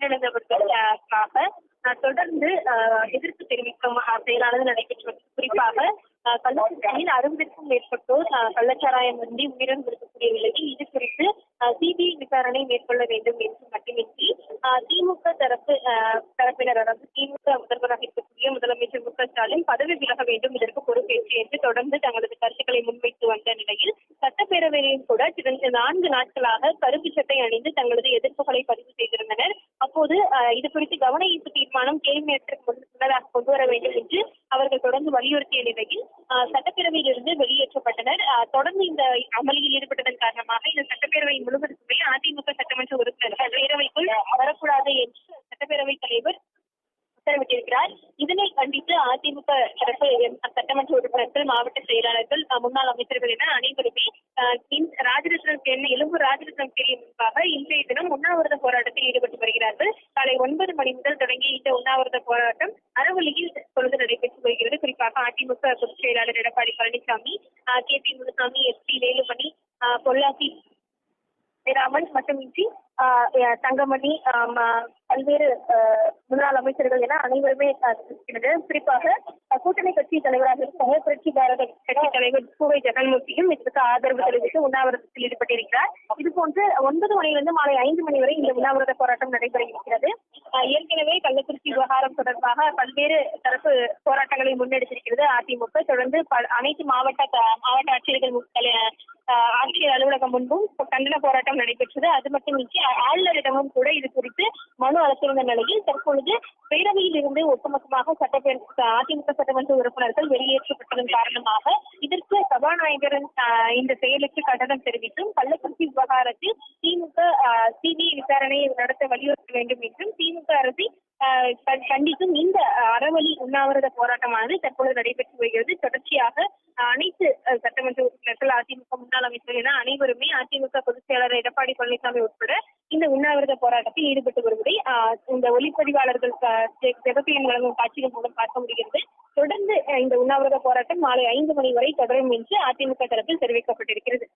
உயிரிழந்தவர்களுக்காக தொடர்ந்து எதிர்ப்பு தெரிவிக்கும் செயலானது நடைபெற்று வருகிறது. குறிப்பாக கள்ளக்குறிச்சியில் அறுபதுக்கும் மேற்பட்டோர் கள்ளச்சாராயம் வந்து உயிரிழந்திருக்கக்கூடிய நிலையில் இது குறித்து சிபிஐ விசாரணை மேற்கொள்ள வேண்டும் என்று மட்டுமின்றி திமுக தரப்பு தரப்பினர் அதாவது திமுக முதல்வராக இருக்கக்கூடிய முதலமைச்சர் மு க ஸ்டாலின் பதவி விலக வேண்டும் இதற்கு பொறுப்பேற்று என்று தொடர்ந்து தங்களது கருத்துக்களை முன்வைத்து வந்த நிலையில் சட்டப்பேரவையிலும் கூட சிறந்த நான்கு நாட்களாக கருப்பு சட்டை அணிந்து தங்களது எதிர்ப்புகளை பதிவு செய்திருந்தனர். அப்போது இது குறித்து கவன ஈர்ப்பு தீர்மானம் கேள்வி நேரத்திற்கு முன்னதாக கொண்டு வர வேண்டும் என்று அவர்கள் தொடர்ந்து வலியுறுத்திய நிலையில் சட்டப்பேரவையில் இருந்து வெளியேற்றப்பட்டனர். தொடர்ந்து இந்த அமளியில் ஈடுபட்டதன் காரணமாக இந்த சட்டப்பேரவை முழுவதுக்குமே அதிமுக சட்டமன்ற உறுப்பினர்கள் பேரவைக்குள் வரக்கூடாது என்று சட்டப்பேரவை தலைவர் உத்தரவிட்டிருக்கிறார். இதனை கண்டித்து அதிமுக தரப்பு சட்டமன்ற உறுப்பினர்கள் மாவட்ட செயலாளர்கள் முன்னாள் அமைச்சர்கள் என அனைவருமே ராஜரத்னம் கேணி எழும்பூர் ராஜரத்னம் கேணி முன்பாக இன்றைய தினம் உண்ணாவிரத போராட்டத்தில் ஈடுபட்டு வருகிறார்கள். காலை ஒன்பது மணி முதல் தொடங்கி இந்த உண்ணாவிரத போராட்டம் அறவழியில் பொழுது நடைபெற்று வருகிறது. குறிப்பாக அதிமுக பொதுச் செயலாளர் Edappadi Palaniswami K. P. Munusamy S. P. Velumani Pollachi Raman மட்டுமின்றி தங்கமணி பல்வேறு முன்னாள் அமைச்சர்கள் என அனைவருமே இருக்கிறது குறிப்பாக கூட்டணி கட்சி தலைவராக இருக்க புரட்சி பாரதம் கட்சி தலைவர் பூவை ஜெகன்மூர்த்தியும் இதற்கு ஆதரவு தெரிவித்து உண்ணாவிரதத்தில் ஈடுபட்டிருக்கிறார். இது போன்று ஒன்பது மணியிலிருந்து மாலை ஐந்து மணி வரை இந்த உண்ணாவிரத போராட்டம் நடைபெற இருக்கிறது ஏற்கனவே கள்ளக்குறிச்சி விவகாரம் தொடர்பாக பல்வேறு தரப்பு போராட்டங்களை முன்னெடுத்திருக்கிறது. அதிமுக தொடர்ந்து பல- அனைத்து மாவட்ட மாவட்ட ஆட்சியர்கள் ஆட்சியர் அலுவலகம் முன்பும் கண்டன போராட்டம் நடைபெற்றது. அது மட்டுமின்றி ஆளுநரிடமும் கூட இது குறித்து மனு அளித்திருந்த நிலையில் தற்பொழுது பேரவையில் இருந்து ஒட்டுமொத்தமாக சட்டப்பேரவை அதிமுக சட்டமன்ற உறுப்பினர்கள் வெளியேற்றப்பட்டதன் காரணமாக இதற்கு சபாநாயகரின் இந்த செயலுக்கு கண்டனம் தெரிவித்தும் கள்ளக்குறிச்சி விவகாரத்தில் திமுக சிபிஐ விசாரணையை நடத்த வலியுறுத்த வேண்டும் என்றும் திமுக அரசை கண்டிக்கும் இந்த அறவழி உண்ணாவிரத போராட்டமானது தற்பொழுது நடைபெற்று வருகிறது. தொடர்ச்சியாக அனைத்து சட்டமன்ற உறுப்பினர்கள் அதிமுக முன்னாள் அமைச்சர்கள் என அனைவருமே அதிமுக பொதுச் செயலாளர் எடப்பாடி பழனிசாமி உட்பட இந்த உண்ணாவிரத போராட்டத்தில் ஈடுபட்டு வருவதை ஆஹ், இந்த ஒளிப்பதிவாளர்கள் ஆஹ், வழங்கும் காட்சிகள் மூலம் பார்க்க முடிகிறது. தொடர்ந்து இந்த உண்ணாவிரத போராட்டம் மாலை ஐந்து மணி வரை தொடரும் என்று அதிமுக தரப்பில் தெரிவிக்கப்பட்டிருக்கிறது.